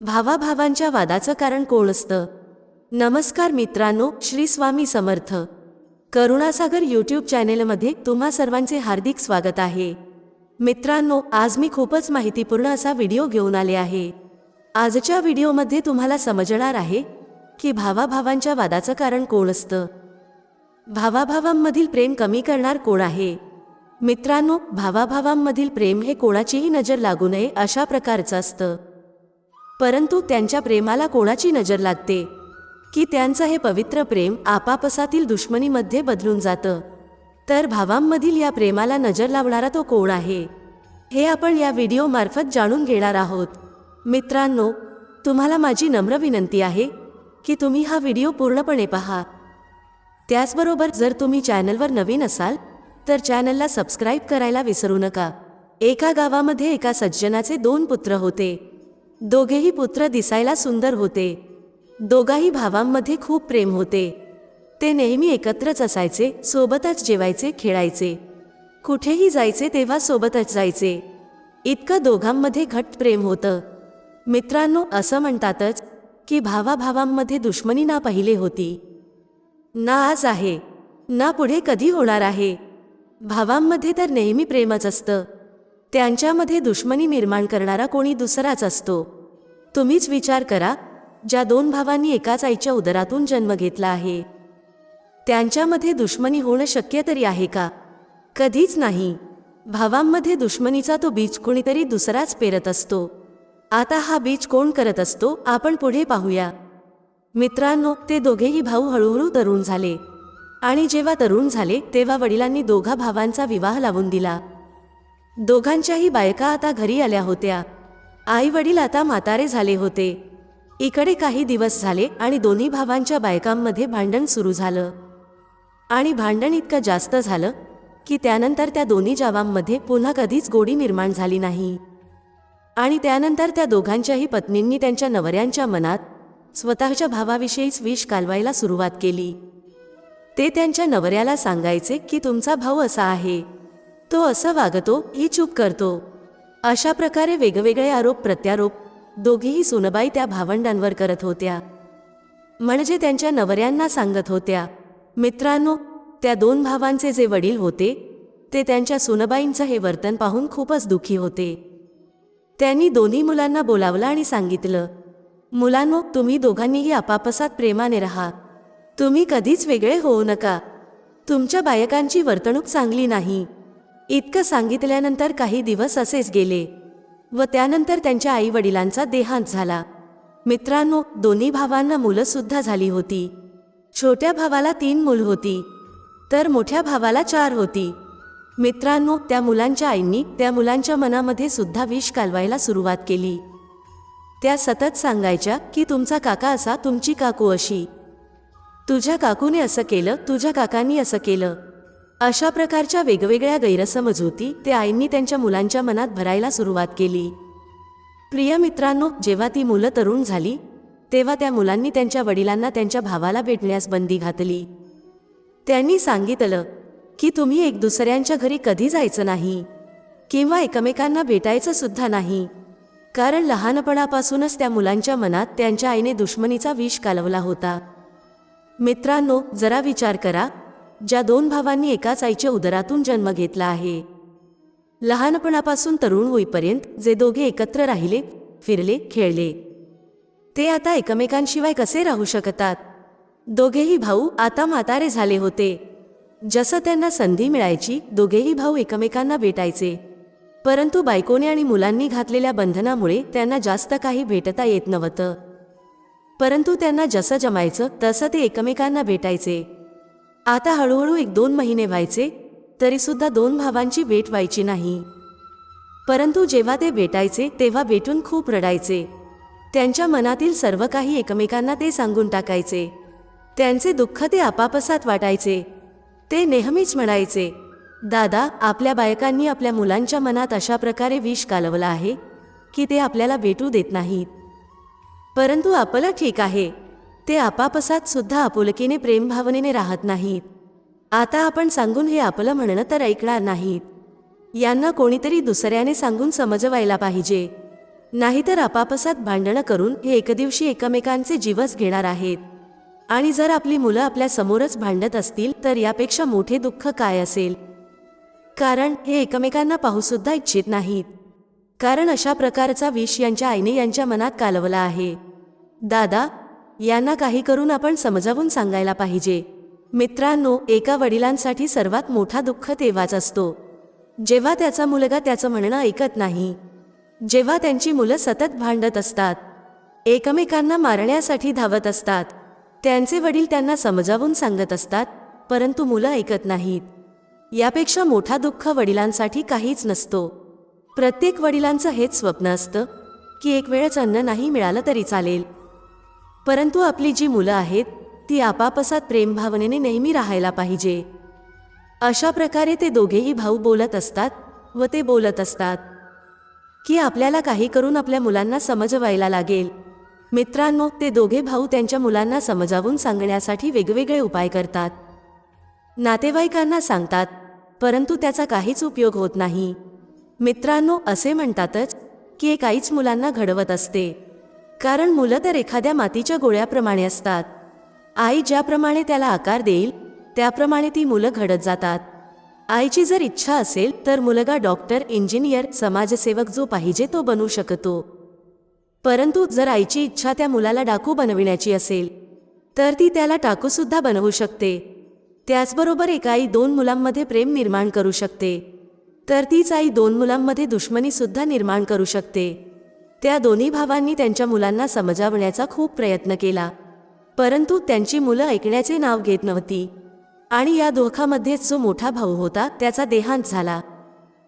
भावाभावांच्या वादाचं कारण कोण असतं? नमस्कार मित्रांनो श्री स्वामी समर्थ. करुणासागर यूट्यूब चॅनेलमध्ये तुम्हा सर्वांचे हार्दिक स्वागत आहे. मित्रांनो आज मी खूपच माहितीपूर्ण असा व्हिडिओ घेऊन आले आहे. आजच्या व्हिडिओमध्ये तुम्हाला समजणार आहे की भावाभावांच्या वादाचं कारण कोण असतं. भावाभावांमधील प्रेम कमी करणार कोण आहे? मित्रांनो भावाभावांमधील प्रेम हे कोणाचीही नजर लागू नये अशा प्रकारचं असतं. परंतु त्यांच्या प्रेमाला कोणाची नजर लागते? की त्यांचं हे पवित्र प्रेम आपापसातील दुश्मनीमध्ये बदलून जातं? तर भावांमधील या प्रेमाला नजर लावणारा तो कोण आहे? हे आपण या व्हिडिओमार्फत जाणून घेणार आहोत. मित्रांनो तुम्हाला माझी नम्र विनंती आहे की तुम्ही हा व्हिडिओ पूर्णपणे पहा. त्याचबरोबर जर तुम्ही चॅनलवर नवीन असाल तर चॅनलला सबस्क्राईब करायला विसरू नका. एका गावामध्ये एका सज्जनाचे दोन पुत्र होते. दोघेही पुत्र दिसायला सुंदर होते. दोघाही भावांमध्ये खूप प्रेम होते. ते नेहमी एकत्रच असायचे सोबतच जेवायचे खेळायचे. कुठेही जायचे तेव्हा सोबतच जायचे. इतकं दोघांमध्ये घट प्रेम होतं. मित्रांनो असं म्हणतातच की भावाभावांमध्ये दुश्मनी ना पहिले होती. ना आज आहे. ना पुढे कधी होणार आहे. भावांमध्ये तर नेहमी प्रेमच असतं. त्यांच्यामध्ये दुश्मनी निर्माण करणारा कोणी दुसराच असतो. तुम्हीच विचार करा ज्या दोन भावांनी एकाच आईच्या उदरातून जन्म घेतला आहे. त्यांच्यामध्ये दुश्मनी होणं शक्य तरी आहे का? कधीच नाही. भावांमध्ये दुश्मनीचा तो बीज कोणीतरी दुसराच पेरत असतो. आता हा बीज कोण करत असतो आपण पुढे पाहूया. मित्रांनो ते दोघेही भाऊ हळूहळू तरुण झाले. आणि जेव्हा तरुण झाले तेव्हा वडिलांनी दोघा भावांचा विवाह लावून दिला. दोघांच्याही बायका आता घरी आल्या होत्या. आई वडील आता म्हातारे झाले होते. इकडे काही दिवस झाले आणि दोन्ही भावांच्या बायकांमध्ये भांडण सुरू झालं. आणि भांडण इतकं जास्त झालं की त्यानंतर त्या दोन्ही जावांमध्ये पुन्हा कधीच गोडी निर्माण झाली नाही. आणि त्यानंतर त्या दोघांच्याही पत्नींनी त्यांच्या नवऱ्यांच्या मनात स्वतःच्या भावाविषयीच विष कालवायला सुरुवात केली. ते त्यांच्या नवऱ्याला सांगायचे की तुमचा भाऊ असा आहे. तो असं वागतो ही चूप करतो. अशा प्रकारे वेगवेगळे आरोप प्रत्यारोप दोघीही सुनबाई त्या भावंडांवर करत होत्या. म्हणजे त्यांच्या नवऱ्यांना सांगत होत्या मित्रांनो त्या दोन भावांचे जे वडील होते ते त्यांच्या सुनबाईंचं हे वर्तन पाहून खूपच दुःखी होते. त्यांनी दोन्ही मुलांना बोलावलं आणि सांगितलं मुलांनो तुम्ही दोघांनीही आपापसात प्रेमाने राहा. तुम्ही कधीच वेगळे होऊ नका. तुमच्या बायकांची वर्तणूक चांगली नाही. इतकं सांगितल्यानंतर काही दिवस असेच गेले व त्यानंतर त्यांच्या आई वडिलांचा देहांत झाला. मित्रांनो दोन्ही भावांना मुलं सुद्धा झाली होती. छोट्या भावाला तीन मूल होती तर मोठ्या भावाला चार होती. मित्रांनो त्या मुलांच्या आईंनी त्या मुलांच्या मनामध्ये सुद्धा विष कालवायला सुरुवात केली. त्या सतत सांगायच्या की तुमचा काका असा तुमची काकू अशी. तुझ्या काकूने असं केलं तुझ्या काकांनी असं केलं. अशा प्रकारच्या वेगवेगळ्या गैरसमजुती ते आईंनी त्यांच्या मुलांच्या मनात भरायला सुरुवात केली. प्रिय मित्रांनो जेव्हा ती मुलं तरुण झाली तेव्हा त्या मुलांनी त्यांच्या वडिलांना त्यांच्या भावाला भेटण्यास बंदी घातली. त्यांनी सांगितलं की तुम्ही एक दुसऱ्यांच्या घरी कधी जायचं नाही किंवा एकमेकांना भेटायचं सुद्धा नाही. कारण लहानपणापासूनच त्या मुलांच्या मनात त्यांच्या आईने दुश्मनीचा विष कालवला होता. मित्रांनो जरा विचार करा ज्या दोन भावांनी एकाच आईच्या उदरातून जन्म घेतला आहे. लहानपणापासून तरुण होईपर्यंत जे दोघे एकत्र राहिले फिरले खेळले. ते आता एकमेकांशिवाय कसे राहू शकतात? दोघेही भाऊ आता म्हातारे झाले होते. जसं त्यांना संधी मिळायची दोघेही भाऊ एकमेकांना भेटायचे. परंतु बायकोने आणि मुलांनी घातलेल्या बंधनामुळे त्यांना जास्त काही भेटता येत नव्हतं. परंतु त्यांना जसं जमायचं तसं ते एकमेकांना भेटायचे. आता हळूहळू एक दोन महिने व्हायचे तरीसुद्धा दोन भावांची भेट व्हायची नाही. परंतु जेव्हा ते भेटायचे तेव्हा भेटून खूप रडायचे. त्यांच्या मनातील सर्व काही एकमेकांना ते सांगून टाकायचे. त्यांचे दुःख ते आपापसात वाटायचे. ते नेहमीच म्हणायचे दादा आपल्या बायकांनी आपल्या मुलांच्या मनात अशा प्रकारे विष कालवलं आहे की ते आपल्याला भेटू देत नाहीत. परंतु आपलं ठीक आहे. ते आपापसात सुद्धा आपुलकीने प्रेमभावनेने राहत नाहीत. आता आपण सांगून हे आपलं म्हणणं तर ऐकणार नाहीत. यांना कोणीतरी दुसऱ्याने सांगून समजवायला पाहिजे. नाहीतर आपापसात भांडणं करून हे एकदिवशी एकमेकांचे जीवच घेणार आहेत. आणि जर आपली मुलं आपल्या समोरच भांडत असतील तर यापेक्षा मोठे दुःख काय असेल? कारण हे एकमेकांना पाहूसुद्धा इच्छित नाहीत. कारण अशा प्रकारचा विष यांच्या आईने यांच्या मनात कालवला आहे. दादा यांना काही करून आपण समजावून सांगायला पाहिजे. मित्रांनो एका वडिलांसाठी सर्वात मोठा दुःख तेव्हाच असतो. जेव्हा त्याचा मुलगा त्याचं म्हणणं ऐकत नाही. जेव्हा त्यांची मुलं सतत भांडत असतात. एकमेकांना मारण्यासाठी धावत असतात. त्यांचे वडील त्यांना समजावून सांगत असतात परंतु मुलं ऐकत नाहीत. यापेक्षा मोठा दुःख वडिलांसाठी काहीच नसतो. प्रत्येक वडिलांचं हेच स्वप्न असतं की एक वेळच अन्न नाही मिळालं तरी चालेल. परंतु आपली जी मुलं आहेत ती आपापसात प्रेमभावनेने नेहमी राहायला पाहिजे. अशा प्रकारे ते दोघेही भाऊ बोलत असतात व ते बोलत असतात. की आपल्याला काही करून आपल्या मुलांना समजवायला लागेल. मित्रांनो ते दोघे भाऊ त्यांच्या मुलांना समजावून सांगण्यासाठी वेगवेगळे उपाय करतात. नातेवाईकांना सांगतात परंतु त्याचा काहीच उपयोग होत नाही. मित्रांनो असे म्हणतातच की एक आईच मुलांना घडवत असते. कारण मुलं तर एखाद्या मातीच्या गोळ्याप्रमाणे असतात. आई ज्याप्रमाणे त्याला आकार देईल त्याप्रमाणे ती मुलं घडत जातात. आईची जर इच्छा असेल तर मुलगा डॉक्टर इंजिनियर समाजसेवक जो पाहिजे तो बनू शकतो. परंतु जर आईची इच्छा त्या मुलाला डाकू बनविण्याची असेल तर ती त्याला टाकूसुद्धा बनवू शकते. त्याचबरोबर एक आई दोन मुलांमध्ये प्रेम निर्माण करू शकते. तर तीच आई दोन मुलांमध्ये दुश्मनीसुद्धा निर्माण करू शकते. त्या दोन्ही भावांनी त्यांच्या मुलांना समजावण्याचा खूप प्रयत्न केला. परंतु त्यांची मुलं ऐकण्याचे नाव घेत नव्हती. आणि या दोखामध्येच जो मोठा भाऊ होता त्याचा देहांत झाला.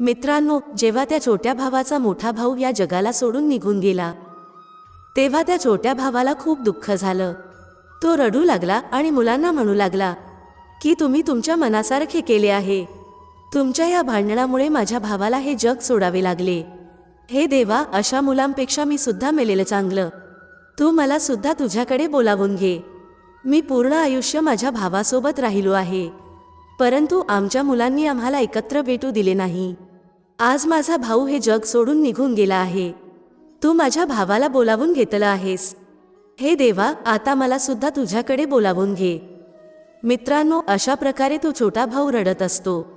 मित्रांनो जेव्हा त्या छोट्या भावाचा मोठा भाऊ या जगाला सोडून निघून गेला तेव्हा त्या छोट्या भावाला खूप दुःख झालं. तो रडू लागला आणि मुलांना म्हणू लागला की तुम्ही तुमच्या मनासारखे केले आहे. तुमच्या या भांडणामुळे माझ्या भावाला हे जग सोडावे लागले. हे देवा अशा मुलांपेक्षा मी सुद्धा मेलेलं चांगलं. तू मला सुद्धा तुझ्याकडे बोलावून घे. मी पूर्ण आयुष्य माझ्या भावासोबत राहिलो आहे. परंतु आमच्या मुलांनी आम्हाला एकत्र भेटू दिले नाही. आज माझा भाऊ हे जग सोडून निघून गेला आहे. तू माझ्या भावाला बोलावून घेतलं आहेस. हे देवा आता मला सुद्धा तुझ्याकडे बोलावून घे. मित्रांनो अशा प्रकारे तो छोटा भाऊ रडत असतो.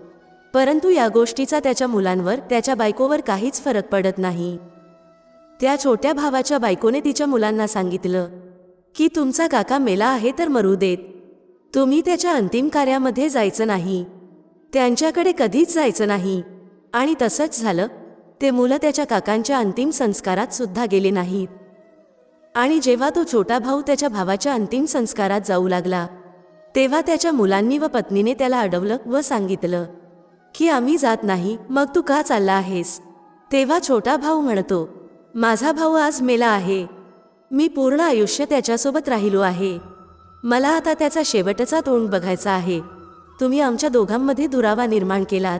परंतु या गोष्टीचा त्याच्या मुलांवर त्याच्या बायकोवर काहीच फरक पडत नाही. त्या छोट्या भावाच्या बायकोने तिच्या मुलांना सांगितलं की तुमचा काका मेला आहे तर मरू देत. तुम्ही त्याच्या अंतिम कार्यामध्ये जायचं नाही. त्यांच्याकडे कधीच जायचं नाही. आणि तसंच झालं. ते मुलं त्याच्या काकांच्या अंतिम संस्कारात सुद्धा गेले नाहीत. आणि जेव्हा तो छोटा भाऊ त्याच्या भावाच्या अंतिम संस्कारात जाऊ लागला तेव्हा त्याच्या मुलांनी व पत्नीने त्याला अडवलं व सांगितलं की आम्ही जात नाही मग तू का चालला आहेस? तेव्हा छोटा भाऊ म्हणतो माझा भाऊ आज मेला आहे. मी पूर्ण आयुष्य त्याच्यासोबत राहिलो आहे. मला आता त्याचा शेवटचा तोंड बघायचा आहे. तुम्ही आमच्या दोघांमध्ये दुरावा निर्माण केलात.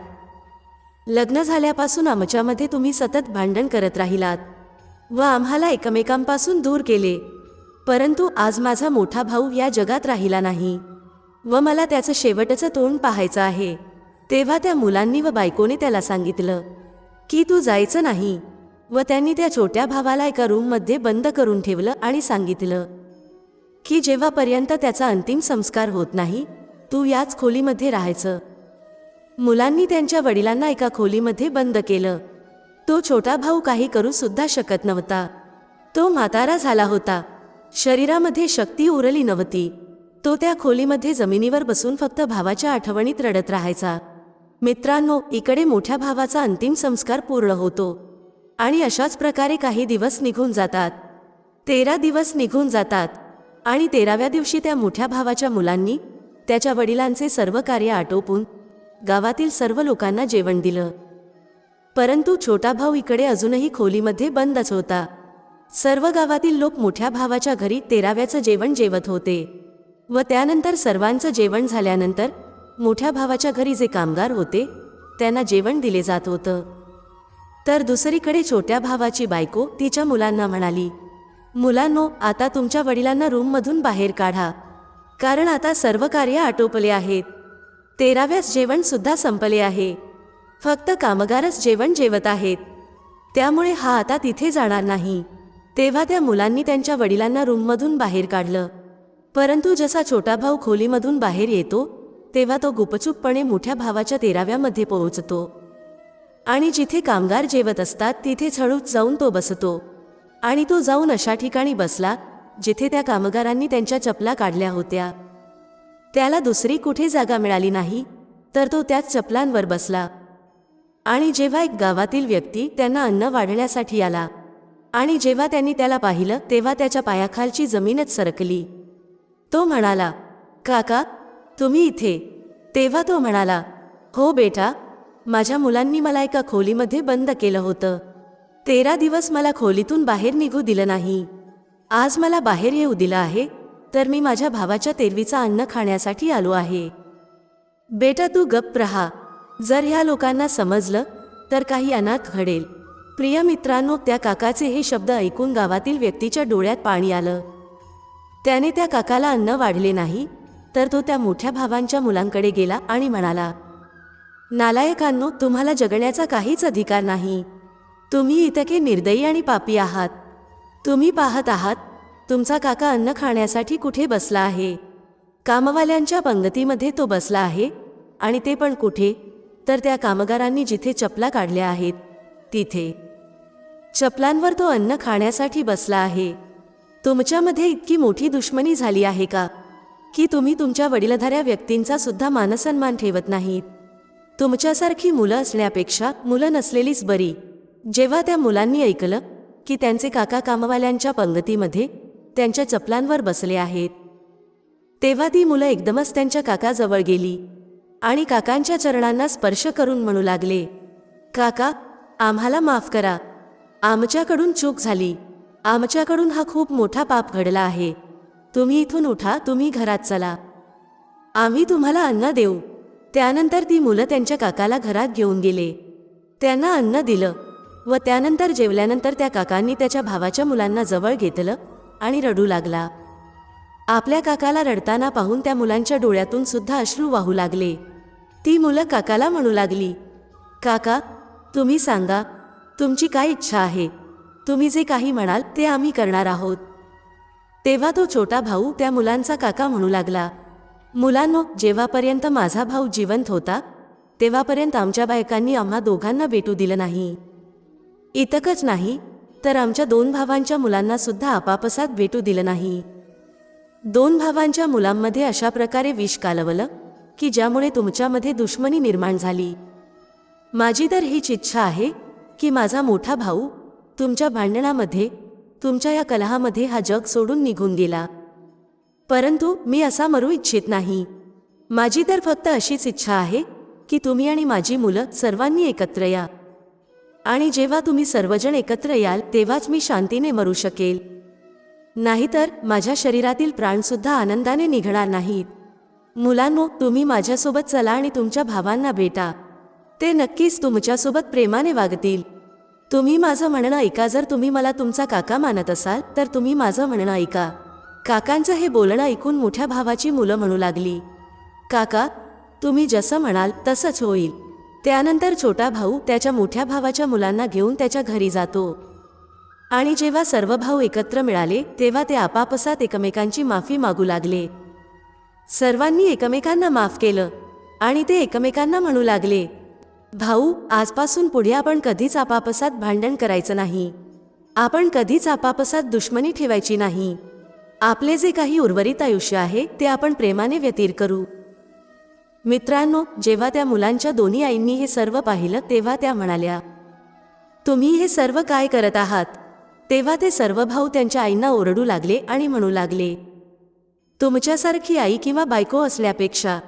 लग्न झाल्यापासून आमच्यामध्ये तुम्ही सतत भांडण करत राहिलात व आम्हाला एकमेकांपासून दूर केले. परंतु आज माझा मोठा भाऊ या जगात राहिला नाही व मला त्याचं शेवटचं तोंड पाहायचं आहे. तेव्हा त्या मुलांनी व बायकोने त्याला सांगितलं की तू जायचं नाही. व त्यांनी त्या छोट्या भावाला एका रूममध्ये बंद करून ठेवलं आणि सांगितलं की जेव्हापर्यंत त्याचा अंतिम संस्कार होत नाही तू याच खोलीमध्ये राहायचं. मुलांनी त्यांच्या वडिलांना एका खोलीमध्ये बंद केलं. तो छोटा भाऊ काही करू सुद्धा शकत नव्हता. तो म्हातारा झाला होता. शरीरामध्ये शक्ती उरली नव्हती. तो त्या खोलीमध्ये जमिनीवर बसून फक्त भावाच्या आठवणीत रडत राहायचा. मित्रांनो इकडे मोठ्या भावाचा अंतिम संस्कार पूर्ण होतो. आणि अशाच प्रकारे काही दिवस निघून जातात. तेरा दिवस निघून जातात. आणि तेराव्या दिवशी त्या मोठ्या भावाच्या मुलांनी त्याच्या वडिलांचे सर्व कार्य आटोपून गावातील सर्व लोकांना जेवण दिलं. परंतु छोटा भाऊ इकडे अजूनही खोलीमध्ये बंदच होता. सर्व गावातील लोक मोठ्या भावाच्या घरी तेराव्याचं जेवण जेवत होते. व त्यानंतर सर्वांचं जेवण झाल्यानंतर मोठ्या भावाच्या घरी जे कामगार होते त्यांना जेवण दिले जात होतं. तर दुसरीकडे छोट्या भावाची बायको तिच्या मुलांना म्हणाली मुलांनो आता तुमच्या वडिलांना रूममधून बाहेर काढा. कारण आता सर्व कार्य आटोपले आहेत. तेराव्यास जेवणसुद्धा संपले आहे. फक्त कामगारच जेवण जेवत आहेत. त्यामुळे हा आता तिथे जाणार नाही. तेव्हा त्या मुलांनी त्यांच्या वडिलांना रूममधून बाहेर काढलं. परंतु जसा छोटा भाऊ खोलीमधून बाहेर येतो तेव्हा तो गुपचूपपणे मोठ्या भावाच्या तेराव्यामध्ये पोहोचतो. आणि जिथे कामगार जेवत असतात तिथे छळूच जाऊन तो बसतो. आणि तो जाऊन अशा ठिकाणी बसला जिथे त्या कामगारांनी त्यांच्या चपला काढल्या होत्या. त्याला दुसरी कुठे जागा मिळाली नाही तर तो त्याच चपलांवर बसला. आणि जेव्हा एक गावातील व्यक्ती त्यांना अन्न वाढण्यासाठी आला आणि जेव्हा त्यांनी त्याला पाहिलं तेव्हा त्याच्या पायाखालची जमीनच सरकली. तो म्हणाला काका तुम्ही इथे. तेव्हा तो म्हणाला हो बेटा माझ्या मुलांनी मला एका खोलीमध्ये बंद केलं होतं. तेरा दिवस मला खोलीतून बाहेर निघू दिलं नाही. आज मला बाहेर येऊ दिलं आहे तर मी माझ्या भावाच्या तेरवीचं अन्न खाण्यासाठी आलो आहे. बेटा तू गप्प रहा. जर ह्या लोकांना समजलं तर काही अनाथ घडेल. प्रिय मित्रांनो त्या काकाचे हे शब्द ऐकून गावातील व्यक्तीच्या डोळ्यात पाणी आलं. त्याने त्या काकाला अन्न वाढले नाही तर तो त्या मोठ्या भावांच्या मुलांकडे गेला आणि म्हणाला नालायकांनो तुम्हाला जगण्याचा काहीच अधिकार नाही. तुम्ही इतके निर्दयी आणि पापी आहात. तुम्ही पाहत आहात तुमचा काका अन्न खाण्यासाठी कुठे बसला आहे? कामवाल्यांच्या पंगतीमध्ये तो बसला आहे आणि ते पण कुठे? तर त्या कामगारांनी जिथे चपला काढल्या आहेत तिथे. चपलांवर तो अन्न खाण्यासाठी बसला आहे. तुमच्यामध्ये इतकी मोठी दुश्मनी झाली आहे का? की तुम्ही तुमच्या वडीलधाऱ्या व्यक्तींचा सुद्धा मानसन्मान ठेवत नाहीत. तुमच्यासारखी मुलं असण्यापेक्षा मुलं नसलेलीच बरी. जेव्हा त्या मुलांनी ऐकलं की त्यांचे काका कामवाल्यांच्या पंगतीमध्ये त्यांच्या चपलांवर बसले आहेत. तेव्हा ती मुलं एकदमच त्यांच्या काकाजवळ गेली आणि काकांच्या चरणांना स्पर्श करून म्हणू लागले काका आम्हाला माफ करा. आमच्याकडून चूक झाली. आमच्याकडून हा खूप मोठा पाप घडला आहे. तुम्ही इथून उठा तुम्ही घरात चला. आम्ही तुम्हाला अन्न देऊ. त्यानंतर ती मुलं त्यांच्या काकाला घरात घेऊन गेले. त्यांना अन्न दिलं व त्यानंतर जेवल्यानंतर त्या काकांनी त्याच्या भावाच्या मुलांना जवळ घेतलं आणि रडू लागला. आपल्या काकाला रडताना पाहून त्या मुलांच्या डोळ्यातून सुद्धा अश्रू वाहू लागले. ती मुलं काकाला म्हणू लागली काका तुम्ही सांगा तुमची काय इच्छा आहे? तुम्ही जे काही म्हणाल ते आम्ही करणार आहोत. तेव्हा तो छोटा भाऊ त्या मुलांचा काका म्हणू लागला. मुलांनो जेव्हापर्यंत माझा भाऊ जिवंत होता तेव्हापर्यंत आमच्या बायकांनी आम्हा दोघांना भेटू दिलं नाही. इतकंच नाही तर आमच्या दोन भावांच्या मुलांना सुद्धा आपापसात भेटू दिलं नाही. दोन भावांच्या मुलांमध्ये अशा प्रकारे विष कालवलं की ज्यामुळे तुमच्यामध्ये दुश्मनी निर्माण झाली. माझी तर हीच इच्छा आहे की माझा मोठा भाऊ तुमच्या भांडणामध्ये तुमच्या या कलहामध्ये हा जग सोडून निघून गेला. परंतु मी असा मरू इच्छित नाही. माझी तर फक्त अशीच इच्छा आहे की तुम्ही आणि माझी मुलं सर्वांनी एकत्र या. आणि जेव्हा तुम्ही सर्वजण एकत्र याल तेव्हाच मी शांतीने मरू शकेल. नाहीतर माझ्या शरीरातील प्राणसुद्धा आनंदाने निघणार नाहीत. मुलांनो तुम्ही माझ्यासोबत चला आणि तुमच्या भावांना भेटा. ते नक्कीच तुमच्यासोबत प्रेमाने वागतील. तुम्ही माझं म्हणणं ऐका. जर तुम्ही मला तुमचा काका मानत असाल तर तुम्ही माझं म्हणणं ऐका. काकांचं हे बोलणं ऐकून मोठ्या भावाची मुलं म्हणू लागली. काका तुम्ही जसं म्हणाल तसंच होईल. त्यानंतर छोटा भाऊ त्याच्या मोठ्या भावाच्या मुलांना घेऊन त्याच्या घरी जातो. आणि जेव्हा सर्व भाऊ एकत्र मिळाले तेव्हा ते आपापसात एकमेकांची माफी मागू लागले. सर्वांनी एकमेकांना माफ केलं आणि ते एकमेकांना म्हणू लागले. भाऊ आजपासून पुढे आपण कधीच आपापसात भांडण करायचं नाही. आपण कधीच आपापसात दुश्मनी ठेवायची नाही. आपले जे काही उर्वरित आयुष्य आहे ते आपण प्रेमाने व्यतीर करू. मित्रांनो जेव्हा त्या मुलांच्या दोन्ही आईंनी हे सर्व पाहिलं तेव्हा त्या म्हणाल्या तुम्ही हे सर्व काय करत आहात? तेव्हा ते सर्व भाऊ त्यांच्या आईंना ओरडू लागले आणि म्हणू लागले तुमच्यासारखी आई किंवा बायको असल्यापेक्षा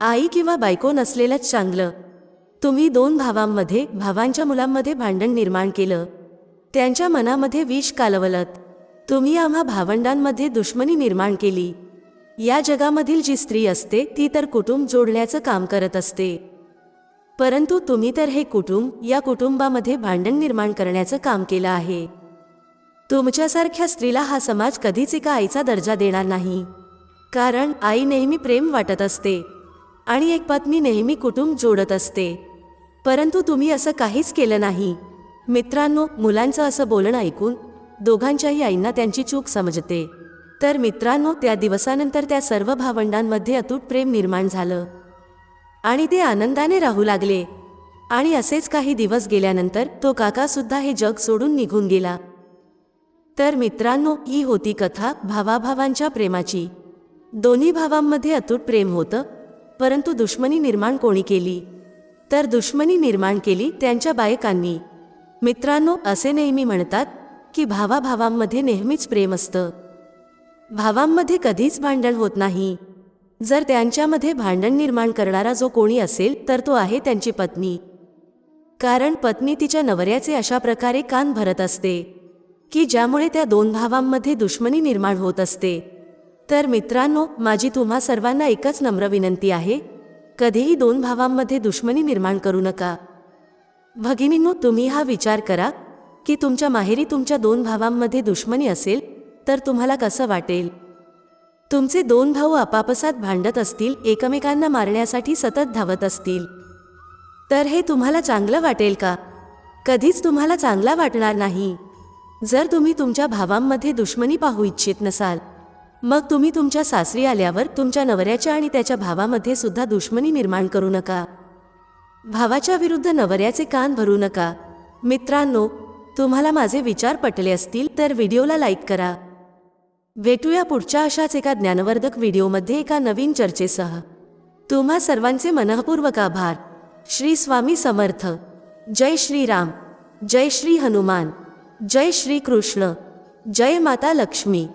आई किंवा बायको नसलेलंच चांगलं. तुम्ही दोन भावांमध्ये भावांच्या मुलांमध्ये भांडण निर्माण केलं. त्यांच्या मनामध्ये विष कालवलत. तुम्ही आम्हा भावंडांमध्ये दुश्मनी निर्माण केली. या जगामधील जी स्त्री असते ती तर कुटुंब जोडण्याचं काम करत असते. परंतु तुम्ही तर हे कुटुंब या कुटुंबामध्ये भांडण निर्माण करण्याचं काम केलं आहे. तुमच्यासारख्या स्त्रीला हा समाज कधीच एका आईचा दर्जा देणार नाही. कारण आई नेहमी प्रेम वाटत असते. आणि एक पत्नी नेहमी कुटुंब जोडत असते. परंतु तुम्ही असं काहीच केलं नाही. मित्रांनो मुलांचं असं बोलणं ऐकून दोघांच्याही आईंना त्यांची चूक समजते. तर मित्रांनो त्या दिवसानंतर त्या सर्व भावंडांमध्ये अतूट प्रेम निर्माण झालं. आणि ते आनंदाने राहू लागले. आणि असेच काही दिवस गेल्यानंतर तो काकासुद्धा हे जग सोडून निघून गेला. तर मित्रांनो ही होती कथा भावाभावांच्या प्रेमाची. दोन्ही भावांमध्ये अतूट प्रेम होतं परंतु दुश्मनी निर्माण कोणी केली? तर दुश्मनी निर्माण केली त्यांच्या बायकांनी. मित्रांनो असे नेहमी म्हणतात की भावाभावांमध्ये नेहमीच प्रेम असतं. भावांमध्ये कधीच भांडण होत नाही. जर त्यांच्यामध्ये भांडण निर्माण करणारा जो कोणी असेल तर तो आहे त्यांची पत्नी. कारण पत्नी तिच्या नवऱ्याचे अशा प्रकारे कान भरत असते की ज्यामुळे त्या दोन भावांमध्ये दुश्मनी निर्माण होत असते. तर मित्रांनो माझी तुम्हा सर्वांना एकच नम्र विनंती आहे कधीही दोन भावांमध्ये दुश्मनी निर्माण करू नका. भगिनींनो तुम्ही हा विचार करा की तुमच्या माहेरी तुमच्या दोन भावांमध्ये दुश्मनी असेल तर तुम्हाला कसं वाटेल? तुमचे दोन भाऊ आपापसात भांडत असतील एकमेकांना मारण्यासाठी सतत धावत असतील. तर हे तुम्हाला चांगलं वाटेल का? कधीच तुम्हाला चांगला वाटणार नाही. जर तुम्ही तुमच्या भावांमध्ये दुश्मनी पाहू इच्छित नसाल मग तुम्ही तुमच्या सासरी आल्यावर तुमच्या नवऱ्याच्या आणि त्याच्या भावामध्ये सुद्धा दुश्मनी निर्माण करू नका. भावाच्या विरुद्ध नवऱ्याचे कान भरू नका. मित्रांनो तुम्हाला माझे विचार पटले असतील तर व्हिडिओला लाईक करा. भेटूया पुढच्या अशाच एका ज्ञानवर्धक व्हिडिओमध्ये एका नवीन चर्चेसह. तुम्हा सर्वांचे मनःपूर्वक आभार. श्री स्वामी समर्थ. जय श्रीराम जय श्री हनुमान. जय श्री कृष्ण. जय माता लक्ष्मी.